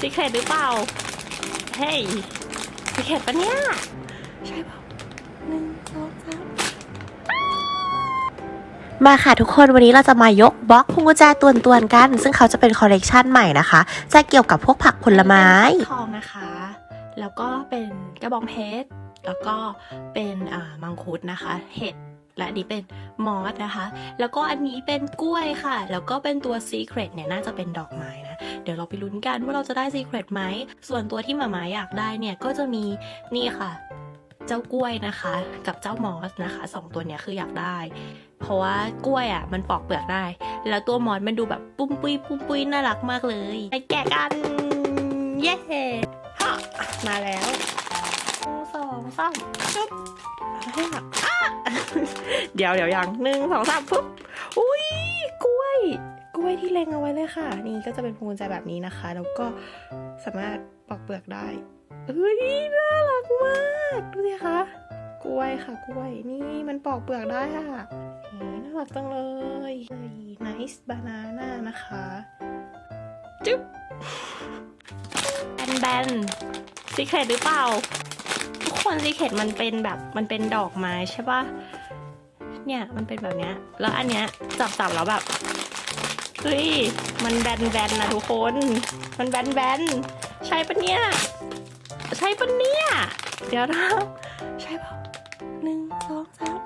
ซีเครตหรือเปล่า เฮ้ยซีเครตปะเนี่ย ใช่เปล่าหนึ่งสองสามมาค่ะทุกคนวันนี้เราจะมายกบล็อกพวงกุญแจตวนๆกัน ซึ่งเขาจะเป็นคอลเลกชันใหม่นะคะ จะเกี่ยวกับพวกผักผลไม้ทองนะคะ แล้วก็เป็นกระบองเพชรแล้วก็เป็นอ่ามังคุดนะคะ เห็ดและอันนี้เป็นมอสนะคะ แล้วก็อันนี้เป็นกล้วยค่ะ แล้วก็เป็นตัวซีเครตเนี่ยน่าจะเป็นดอกไม้นะ เดี๋ยวเราไปลุ้นกันว่าเราจะได้ซีเครตไหม ส่วนตัวที่หมาหมาอยากได้เนี่ยก็จะมีนี่ค่ะ เจ้ากล้วยนะคะ กับเจ้ามอสนะคะสองตัวเนี้ยคืออยากได้ เพราะว่ากล้วยอะมันปอกเปลือกได้ แล้วตัวมอสมันดูแบบปุ้มปุ้ยปุ้มปุ้ยน่ารักมากเลยไปแกะกันเย้ฮะมาแล้วหนึ่งสองสามปุ๊บอะไรอะอะเดี๋ยวเดี๋ยวยังหนึ่งสองสามปุ๊บอุ้ยกล้วย กล้วยที่เล็งเอาไว้เลยค่ะ นี่ก็จะเป็นพวงกุญแจแบบนี้นะคะ แล้วก็สามารถปอกเปลือกได้เฮ้ยน่ารักมากดูสิคะกล้วยค่ะกล้วย นี่มันปอกเปลือกได้ค่ะน่ารักจังเลยเฮ้ย nice banana นะคะจุ๊บแบนแบนซีเครตหรือเปล่า ทุกคนซีเครตมันเป็นแบบมันเป็นดอกไม้ใช่ปะเนี่ยมันเป็นแบบเนี้ยแล้วอันเนี้ยจับจับแล้วแบบ เฮ้ย มันแบนแบนนะทุกคน มันแบนแบนใช่ปะเนี่ย ใช่ปะเนี่ย เดี๋ยวนะ ใช่ปล่าหนึ่งสองสาม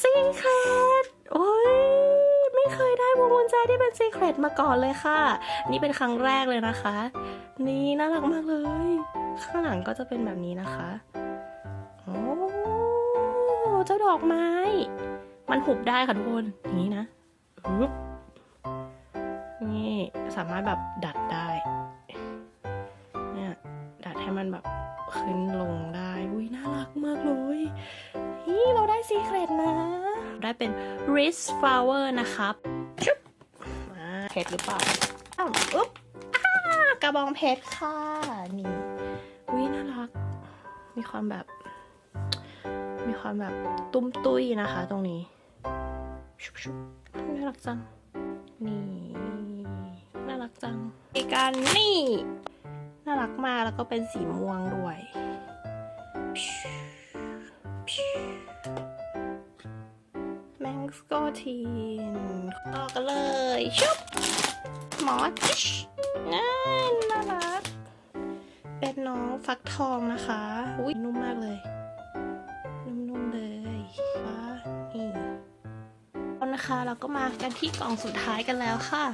ซีเครตโอ้ย ไม่เคยได้วงกุญแจที่เป็นซีเครตมาก่อนเลยค่ะ นี่เป็นครั้งแรกเลยนะคะ นี่น่ารักมากเลย ข้างหลังก็จะเป็นแบบนี้นะคะ โอ้ เจ้าดอกไม้ มันหุบได้ค่ะทุกคน อย่างนี้นะฮึบนี่สามารถแบบดัดได้เนี่ยดัดให้มันแบบขึ้นลงได้อุ้ยน่ารักมากเลยนี่เราได้ซีเครตนะ ได้เป็น wrist flower นะครับชุบมาเพชรหรือเปล่าอ้าวอุ๊บกระบองเพชรค่ะ นี่อุ้ยน่ารัก มีความแบบ มีความแบบตุ้มตุ้ยนะคะตรงนี้ ชุบชุบน่ารักจัง นี่ น่ารักจังอีกการนี่ น่ารักมากแล้วก็เป็นสีม่วงด้วยแมงสโกทีนต่อกันเลยชุบหมอจิชน่าน่ารัก เป็นน้องฟักทองนะคะ อุ้ยนุ่มมากเลย นุ่มๆเลยว้านี่ นะคะ เราก็มากันที่กล่องสุดท้ายกันแล้วค่ะ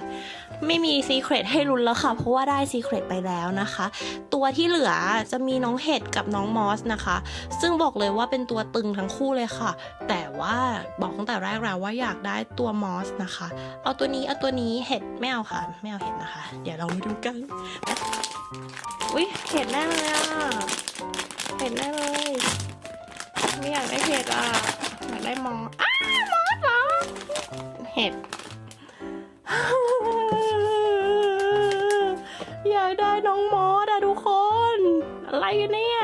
ไม่มีซีเครตให้ลุ้นแล้วค่ะ เพราะว่าได้ซีเครตไปแล้วนะคะ ตัวที่เหลือจะมีน้องเห็ดกับน้องมอสนะคะ ซึ่งบอกเลยว่าเป็นตัวตึงทั้งคู่เลยค่ะ แต่ว่าบอกตั้งแต่แรกแล้วว่าอยากได้ตัวมอสนะคะ เอาตัวนี้เอาตัวนี้เห็ดไม่เอาค่ะไม่เอาเห็ดนะคะ เดี๋ยวเรามาดูกันอุ้ยเห็ดแน่เลยอะเห็ดแน่เลย ไม่อยากได้เห็ดอะอยากได้มอสอ้ามอสเหรอ เห็ดอยากได้น้องมอสอะทุกคน อะไรกันเนี่ย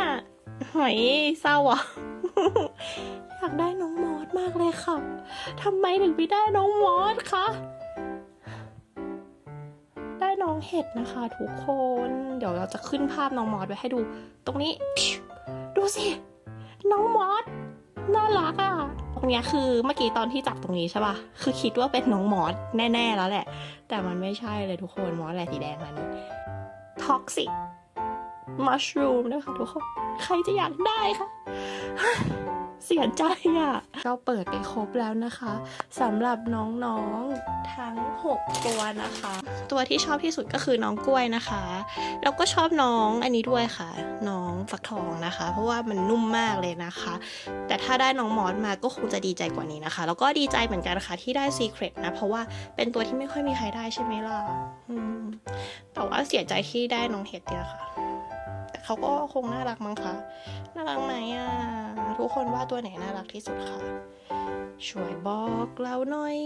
หอยเศร้าอะ อยากได้น้องมอสมากเลยค่ะทำไมถึงไม่ได้น้องมอสคะได้น้องเห็ดนะคะทุกคน เดี๋ยวเราจะขึ้นภาพน้องมอสไว้ให้ดู ตรงนี้ ดูสิ น้องมอสน่ารักอะ่ะ รงเนี้ยคือเมื่อกี้ตอนที่จับตรงนี้ใช่ปะคือคิดว่าเป็นน้องมอสแน่ๆแล้วแหละ แต่มันไม่ใช่เลยทุกคนมอสแหละสีแดงมันี่ท็อกซิกมัชรูมนะคะทุกคน ใครจะอยากได้คะ เสียใจอะ่ะ เราเปิดไปครบแล้วนะคะสำหรับน้องๆทั้ง 6 ตัวนะคะ ตัวที่ชอบที่สุดก็คือน้องกล้วยนะคะ แล้วก็ชอบน้องอันนี้ด้วยค่ะ น้องฟักทองนะคะ เพราะว่ามันนุ่มมากเลยนะคะ แต่ถ้าได้น้องมอสมาก็คงจะดีใจกว่านี้นะคะ แล้วก็ดีใจเหมือนกันค่ะที่ได้ซีเครตนะ เพราะว่าเป็นตัวที่ไม่ค่อยมีใครได้ใช่ไหมล่ะแต่ว่าเสียใจที่ได้น้องเห็ดเนี่ยค่ะ เขาก็คงน่ารักมั้งคะ น่ารักไหมอะ ทุกคนว่าตัวไหนน่ารักที่สุดคะ ช่วยบอกเราหน่อย